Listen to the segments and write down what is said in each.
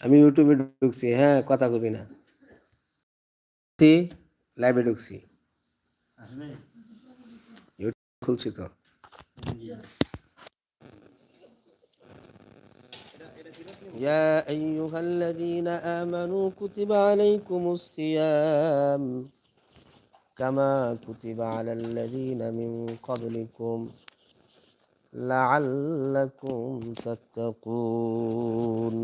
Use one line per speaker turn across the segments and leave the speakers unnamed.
আমি ইউটিউবে ঢুকছি হ্যাঁ কথা কবি না লাইভে ঢুকছি ইউটিউব খুলছি তো يا أيها الذين آمنوا كتب عليكم الصيام كما كتب على الذين من قبلكم لعلكم تتقون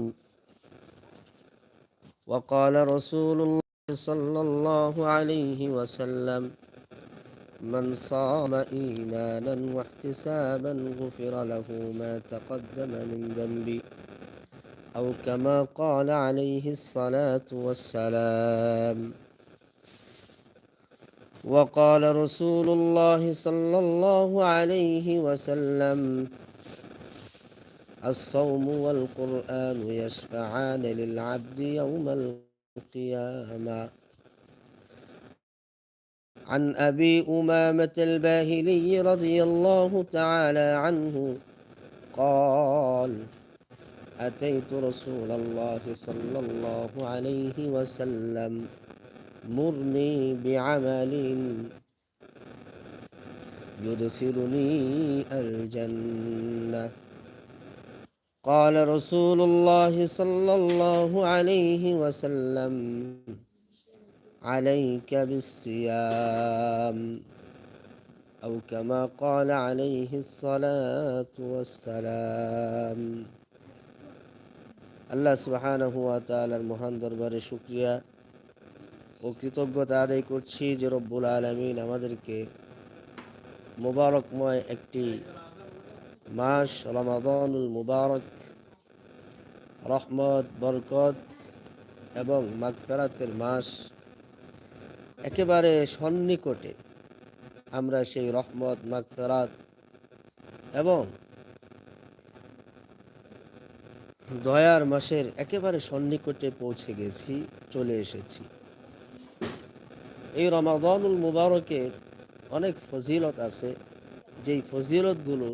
وقال رسول الله صلى الله عليه وسلم من صام إيمانا واحتسابا غفر له ما تقدم من ذنبه أو كما قال عليه الصلاة والسلام. وقال رسول الله صلى الله عليه وسلم الصوم والقرآن يشفعان للعبد يوم القيامة. عن أبي أمامة الباهلي رضي الله تعالى عنه قال أتيت رسول الله صلى الله عليه وسلم مرني بعمل يدخلني الجنة. قال رسول الله صلى الله عليه وسلم عليك بالصيام أو كما قال عليه الصلاة والسلام আল্লাহ সুবাহানহ তালার মহান দরবারে শুক্রিয়া ও কৃতজ্ঞতা আদায় করছি যে রব্বুল আলমিন আমাদেরকে মোবারকময় একটি মাস রমাদানুল মুবারক রহমত, বরকত এবং মাগফেরাতের মাস একেবারে সন্নিকটে আমরা সেই রহমত, মাগফেরাত এবং দয়ার মাসের একেবারে সন্নিকটে পৌঁছে গেছি, চলে এসেছি। এই রমাদানুল মুবারকের অনেক ফজিলত আছে। যেই ফজিলতগুলো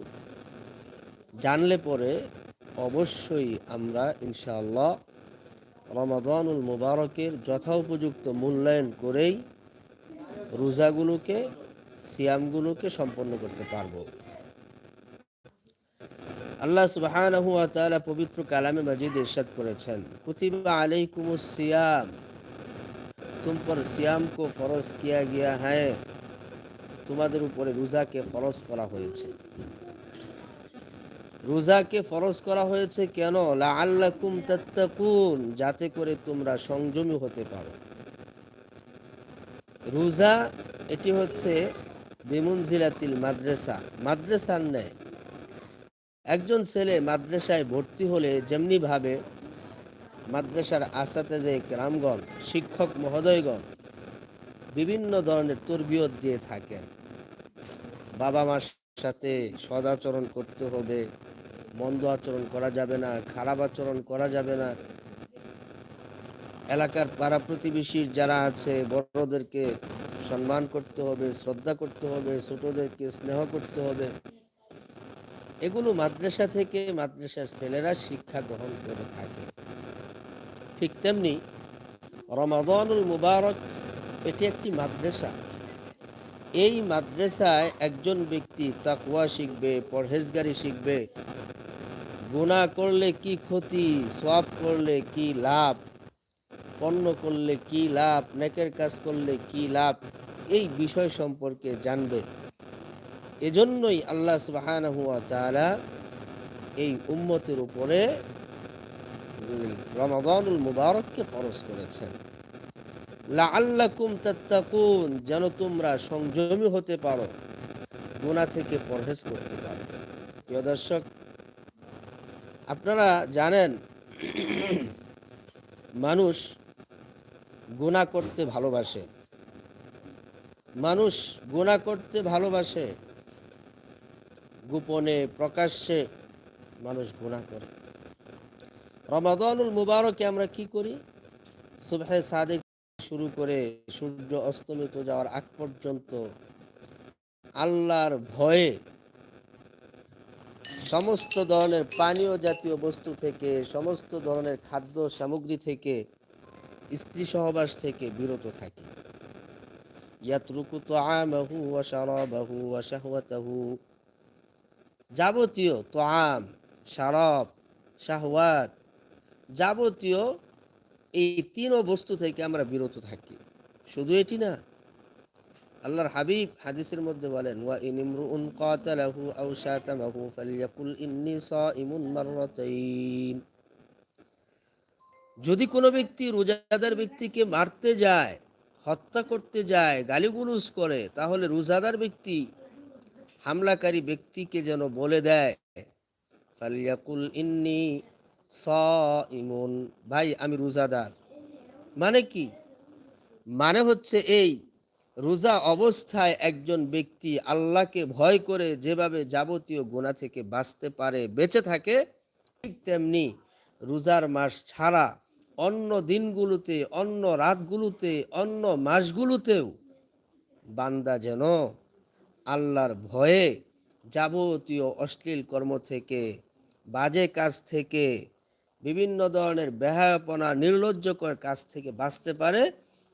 জানলে পরে অবশ্যই আমরা ইনশাআল্লাহ রমাদানুল মুবারকের যথোপযুক্ত মূল্যায়ন করেই রোজাগুলোকে, সিয়ামগুলোকে সম্পন্ন করতে পারব। আল্লাহ সুবাহ পবিত্র কালামে মাজিদ ইরশাদ করেছেন, কুতিবা আলাইকুম সিয়াম। তুম পর সিয়াম কো ফরজ কিয়া গিয়া হ্যাঁ তোমাদের উপরে রোজাকে ফরজ করা হয়েছে। রোজাকে ফরজ করা হয়েছে কেন? লাআল্লাকুম তাত্তাকুন, যাতে করে তোমরা সংযমী হতে পারো। রোজা, এটি হচ্ছে বিমুনজিলাতিল মাদ্রাসা, মাদ্রাসার ন্যায়। একজন ছেলে মাদ্রাসায় ভর্তি হলে যেমনিভাবে মাদ্রাসার আসাতে যে গ্রামগণ শিক্ষক মহোদয়গণ বিভিন্ন ধরনের তরবিয়ত দিয়ে থাকেন। বাবা মার সাথে সদাচরণ করতে হবে, মন্দ আচরণ করা যাবে না, খারাপ আচরণ করা যাবে না। এলাকার পাড়া প্রতিবেশীর যারা আছে, বড়দেরকে সম্মান করতে হবে, শ্রদ্ধা করতে হবে, ছোটদেরকে স্নেহ করতে হবে। এগুলো মাদ্রাসা থেকে মাদ্রাসার ছেলেরা শিক্ষা গ্রহণ করে থাকে। ঠিক তেমনি রমাদানুল মুবারক, এটি একটি মাদ্রাসা। এই মাদ্রাসায় একজন ব্যক্তি তাকুয়া শিখবে, পরহেজগারি শিখবে। গুণা করলে কি ক্ষতি, সওয়াব করলে কি লাভ, পণ্য করলে কি লাভ, নেকের কাজ করলে কি লাভ, এই বিষয় সম্পর্কে জানবে। এজন্যই আল্লাহ সুবহানাহু ওয়া তাআলা এই উম্মতের উপরে রমাদানুল মুবারককে ফরজ করেছেন। যেন তোমরা সংযমী হতে পারো, গুনাহ থেকে পরহেজ করতে পারো। প্রিয় দর্শক, আপনারা জানেন, মানুষ গুনাহ করতে ভালোবাসে। মানুষ গুনাহ করতে ভালোবাসে, গোপনে, প্রকাশ্যে মানুষ গুনাহ করে। রমাদানুল মুবারকে আমরা কি করি? সুবহে সাদেক শুরু করে সূর্য অস্তমিত যাওয়ার আগ পর্যন্ত আল্লাহর ভয়ে সমস্ত ধরনের পানীয় জাতীয় বস্তু থেকে, সমস্ত ধরনের খাদ্য সামগ্রী থেকে স্ত্রী সহবাস থেকে বিরত থাকি। যাবতীয় তোয়াম শারাব, শাহওয়াত যাবতীয় এই তিনও বস্তু থেকে আমরা বিরত থাকি। শুধু এটি না, আল্লাহর হাবিব হাদিসের মধ্যে বলেন, ওয়া কাতালাহু আও শাতামাহু ফালইয়াকুল ইন্নী মাররাতাইন। যদি কোনো ব্যক্তি রোজাদার ব্যক্তিকে মারতে যায়, হত্যা করতে যায়, গালিগুলুজ করে, তাহলে রোজাদার ব্যক্তি, হামলাকারী ব্যক্তিকে যেন বলে দেয়, ফালিয়াকুল ইন্নি ইমন ভাই, আমি রোজাদার। মানে কি? মানে হচ্ছে এই, রোজা অবস্থায় একজন ব্যক্তি আল্লাহকে ভয় করে যেভাবে যাবতীয় গোনা থেকে বাঁচতে পারে, বেঁচে থাকে, ঠিক তেমনি রোজার মাস ছাড়া অন্য দিনগুলোতে, অন্য রাতগুলোতে, অন্য মাসগুলোতেও বান্দা যেন আল্লাহর ভয়ে যাবতীয় অশ্লীল কর্ম থেকে, বাজে কাজ থেকে বিভিন্ন ধরনের বেহায়াপনা, নির্লজ্জকর কাজ থেকে বাঁচতে পারে।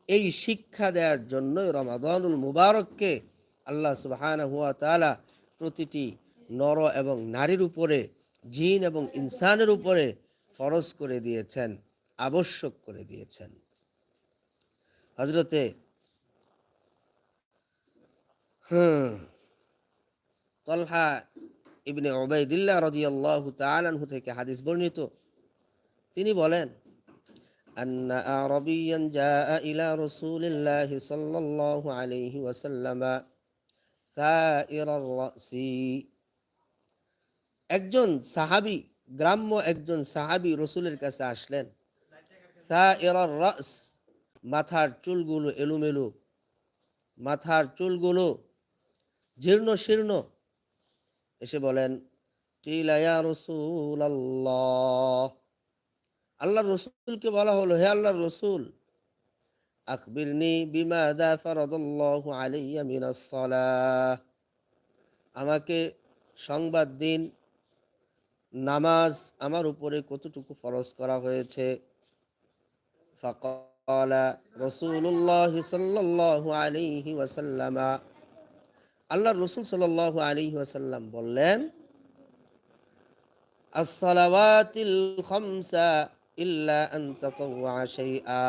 এই শিক্ষা দেওয়ার জন্য রমাদানুল মুবারককে আল্লাহ সুবহান হুয়া তালা প্রতিটি নর এবং নারীর উপরে, জিন এবং ইনসানের উপরে ফরজ করে দিয়েছেন, আবশ্যক করে দিয়েছেন। হজরতে হুম, তলহা ইবনে ওবায়দুল্লাহ রাদিয়াল্লাহু তাআলা থেকে হাদিস বর্ণিত তিনি বলেন أن أعربيا جاء إلى رسول الله صلى الله عليه وسلم ثائر الرأس একজন সাহাবী গ্রাম্য একজন সাহাবী রসুলের কাছে আসলেন ثائر الرأس মাথার চুলগুলো এলোমেলো মাথার চুলগুলো জীর্ণ শীর্ণ এসে বলেন কিলায়া রসুল আল্লাহ আল্লাহ রসুলকে বলা হলো, হে আল্লাহ রসুল, আখবিরনি বিমাদা আমাকে সংবাদ দিন, নামাজ আমার উপরে কতটুকু ফরজ করা হয়েছে? ফাকালা রসুল্লাহ আল্লাহ রসুল সাল্লাল্লাহু আলাইহি ওয়াসাল্লাম বললেন, আসসালাওয়াতিল ইল্লা আন তাতাওয়া শাইআ।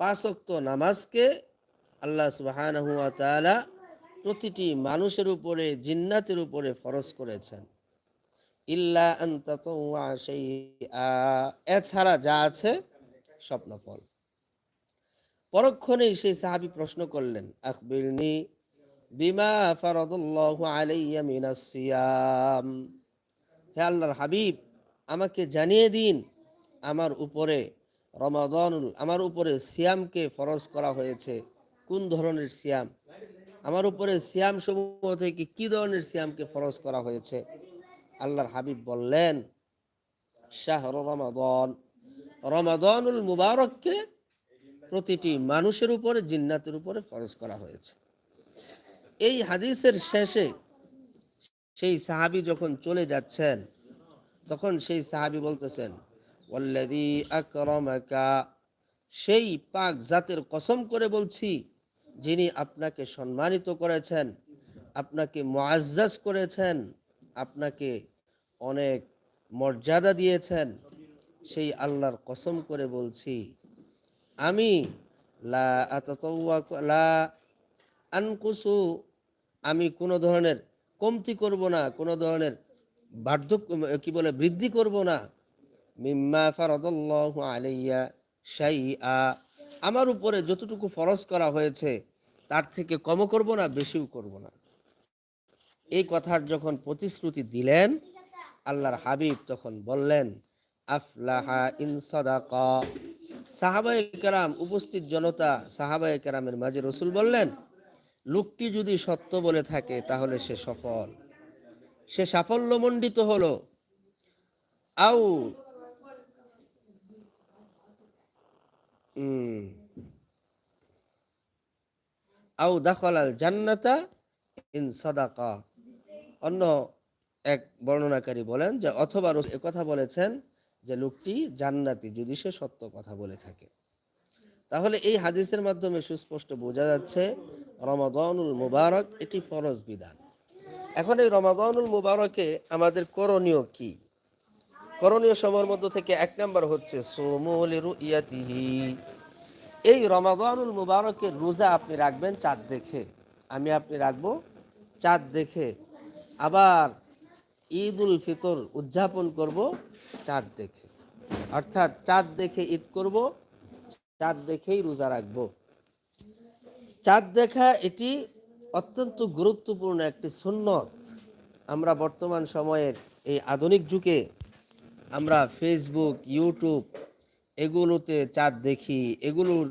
পাঁচ ওয়াক্ত নামাজকে আল্লাহ সুবহানাহু ওয়া তাআলা প্রতিটি মানুষের উপরে, জিন্নাতের উপরে ফরজ করেছেন। ইল্লা এছাড়া যা আছে স্বপ্নফল পরক্ষণেই সেই সাহাবী প্রশ্ন করলেন, আখবিরনি বিমা ফারাদুল্লাহু আলাইয়া মিনাস সিয়াম। হে আল্লাহর হাবিব, আমাকে জানিয়ে দিন আমার উপরে রমাদানুল, আমার উপরে সিয়ামকে ফরজ করা হয়েছে। কোন ধরনের সিয়াম? আমার উপরে সিয়াম সমূহ থেকে কি ধরনের সিয়ামকে ফরজ করা হয়েছে? আল্লাহর হাবিব বললেন, শাহ রমাদন। রমাদানুল মুবারককে প্রতিটি মানুষের উপরে, জিন্নাতের উপরে ফরজ করা হয়েছে। এই হাদিসের শেষে সেই সাহাবি যখন চলে যাচ্ছেন, তখন সেই সাহাবি বলতেছেন ওয়াল্লাযী আকরামাকা, সেই পাক জাতের কসম করে বলছি, যিনি আপনাকে সম্মানিত করেছেন, আপনাকে মুআজ্জাজ করেছেন, আপনাকে অনেক মর্যাদা দিয়েছেন, সেই আল্লাহর কসম করে বলছি, আমি লা লা আনকুসু, আমি কোনো ধরনের কমতি করব না, কোনো ধরনের বার্ধক্য, কি বলে, বৃদ্ধি করব না মিম্মা ফারাদাল্লাহু আলাইয়া শাইআ। আমার উপরে যতটুকু ফরজ করা হয়েছে, তার থেকে কমও করব না, বেশিও করব না। এই কথার যখন প্রতিশ্রুতি দিলেন, আল্লাহর হাবিব তখন বললেন, আফলাহা ইন সাদাকা। সাহাবায়ে কেরাম, উপস্থিত জনতা, সাহাবায়ে কেরামের মাঝে রসুল বললেন, লোকটি যদি সত্য বলে থাকে, তাহলে সে সফল। সে সাফল্যমণ্ডিত হলো। আউ আউ দাখলাল জান্নাতা ইন সাদাকা। অন্য এক বর্ণনাকারী বলেন যে, অথবা কথা বলেছেন যে, লোকটি জান্নাতি যদি সে সত্য কথা বলে থাকে। তাহলে এই হাদিসের মাধ্যমে সুস্পষ্ট বোঝা যাচ্ছে, রমাদানুল মুবারক এটি ফরজ বিধান। এখন এই রমাদানুল মুবারকে আমাদের করণীয় কি? করণীয় সময়ের মধ্য থেকে এক নম্বর হচ্ছে ইয়াতিহি এই রমাদানুল মুবারকের রোজা আপনি রাখবেন চাঁদ দেখে। আমি আপনি রাখব চাঁদ দেখে। আবার ঈদ উল ফিতর উদযাপন করব চাঁদ দেখে। অর্থাৎ চাঁদ দেখে ঈদ করব, চাঁদ দেখেই রোজা রাখব। চাঁদ দেখা এটি অত্যন্ত গুরুত্বপূর্ণ একটি সুন্নত। আমরা বর্তমান সময়ের এই আধুনিক যুগে আমরা ফেসবুক ইউটিউব এগুলোতে চাঁদ দেখি। এগুলোর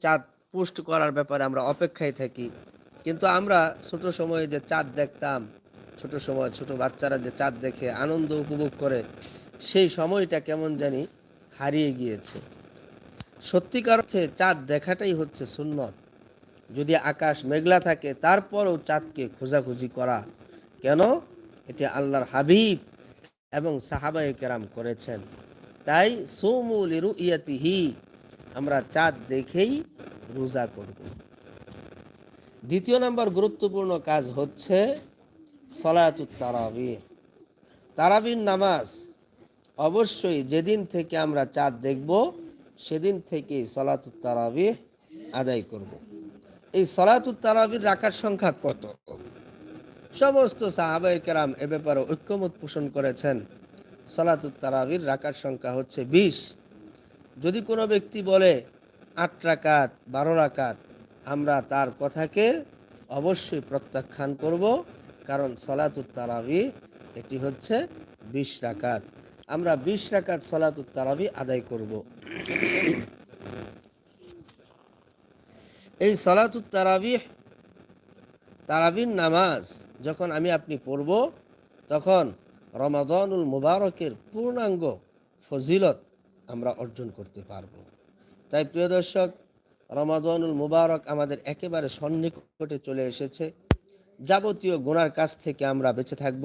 চাঁদ পোস্ট করার ব্যাপারে আমরা অপেক্ষায় থাকি। কিন্তু আমরা ছোট সময়ে যে চাঁদ দেখতাম, ছোট সময় ছোট বাচ্চারা যে চাঁদ দেখে আনন্দ উপভোগ করে, সেই সময়টা কেমন জানি হারিয়ে গিয়েছে। সত্যিকার অর্থে চাঁদ দেখাটাই হচ্ছে সুন্নত। যদি আকাশ মেঘলা থাকে, তারপরও চাঁদকে খোঁজাখুঁজি করা। কেন? এটি আল্লাহর হাবিব এবং সাহাবায়ে কেরাম করেছেন। তাই সৌমুল ইয়াতিহি আমরা চাঁদ দেখেই রোজা করব। দ্বিতীয় নম্বর গুরুত্বপূর্ণ কাজ হচ্ছে সলাতুত তারাবি তারাবির নামাজ অবশ্যই যেদিন থেকে আমরা চাঁদ দেখব, সেদিন থেকেই সলাতুত তারাবি আদায় করব। এই সলাতুত তারাবির রাখার সংখ্যা কত? সমস্ত সাহাবাই কেরাম এ ব্যাপারে ঐক্যমত পোষণ করেছেন। সলাতুত তারাবির রাখার সংখ্যা হচ্ছে বিশ। যদি কোনো ব্যক্তি বলে, আট রাকাত, বারো রাকাত, আমরা তার কথাকে অবশ্যই প্রত্যাখ্যান করব, কারণ সলাতুত তারাবি এটি হচ্ছে বিশ রাকাত। আমরা বিশ রাকাত সলাতুত তারাবি আদায় করব। এই সলাতুত তারাবি তারাবির নামাজ যখন আমি আপনি পড়ব, তখন রমাদানুল মুবারকের পূর্ণাঙ্গ ফজিলত আমরা অর্জন করতে পারব। তাই প্রিয় দর্শক, রমাদানুল মুবারক আমাদের একেবারে সন্নিকটে চলে এসেছে। যাবতীয় গুনার কাছ থেকে আমরা বেঁচে থাকব।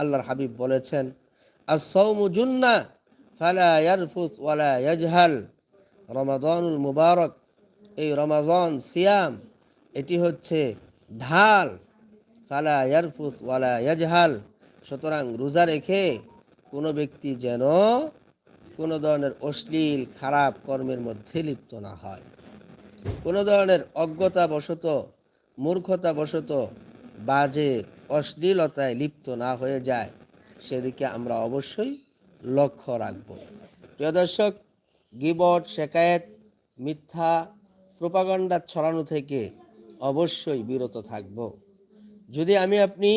আল্লাহর হাবিব বলেছেন আর সৌমু জুন্না ফালা ইয়ারফুত রমাদানুল মুবারক, এই রমাজন সিয়াম, এটি হচ্ছে ঢাল। ফালা সুতরাং রোজা রেখে কোনো ব্যক্তি যেন কোনো ধরনের অশ্লীল, খারাপ কর্মের মধ্যে লিপ্ত না হয়। কোনো ধরনের অজ্ঞতাবশত, মূর্খতাবশত বাজে অশ্লীলতায় লিপ্ত না হয়ে যায়, সেদিকে আমরা অবশ্যই লক্ষ্য রাখব। প্রিয় দর্শক, গিবট, শেকায়েত, মিথ্যা, প্রোপাগান্ডা ছড়ানো থেকে অবশ্যই বিরত থাকব। যদি আমি আপনি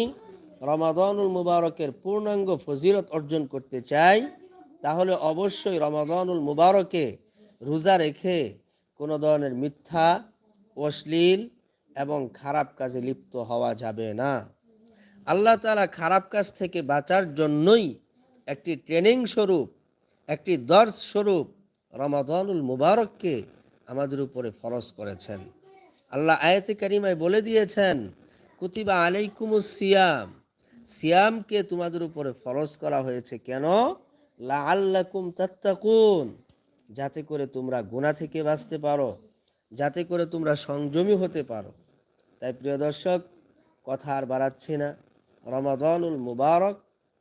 রমাদানুল মুবারকের পূর্ণাঙ্গ ফজিলত অর্জন করতে চাই, তাহলে অবশ্যই রমাদানুল মুবারকে রোজা রেখে কোনো ধরনের মিথ্যা, অশ্লীল এবং খারাপ কাজে লিপ্ত হওয়া যাবে না। আল্লাহ তালা খারাপ কাজ থেকে বাঁচার জন্যই একটি ট্রেনিং স্বরূপ, একটি দর্শ স্বরূপ রমাদানুল মুবারককে আমাদের উপরে ফরজ করেছেন। আল্লাহ আয়াতে কারিমায় বলে দিয়েছেন, কুতিবা আলাইকুমুস সিয়াম। সিয়ামকে তোমাদের উপরে ফরজ করা হয়েছে কেন? লা আল্লাকুম তাত্তাকুন। যাতে করে তোমরা গুণা থেকে বাঁচতে পারো, যাতে করে তোমরা সংযমী হতে পারো। তাই প্রিয় দর্শক, কথা আর বাড়াচ্ছি না। রমাদানুল মুবারক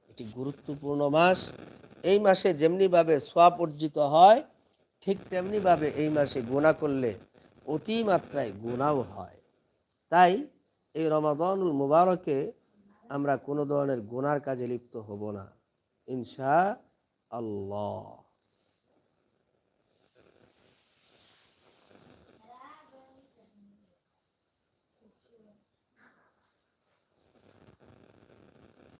এটি গুরুত্বপূর্ণ মাস। এই মাসে যেমনিভাবে সোয়াব অর্জিত হয়, ঠিক তেমনিভাবে এই মাসে গোনা করলে অতিমাত্রায় গুণাও হয়। তাই এই রমাদানুল মুবারকে আমরা কোনো ধরনের গুনার কাজে লিপ্ত হব না। ইনশা আল্লাহ।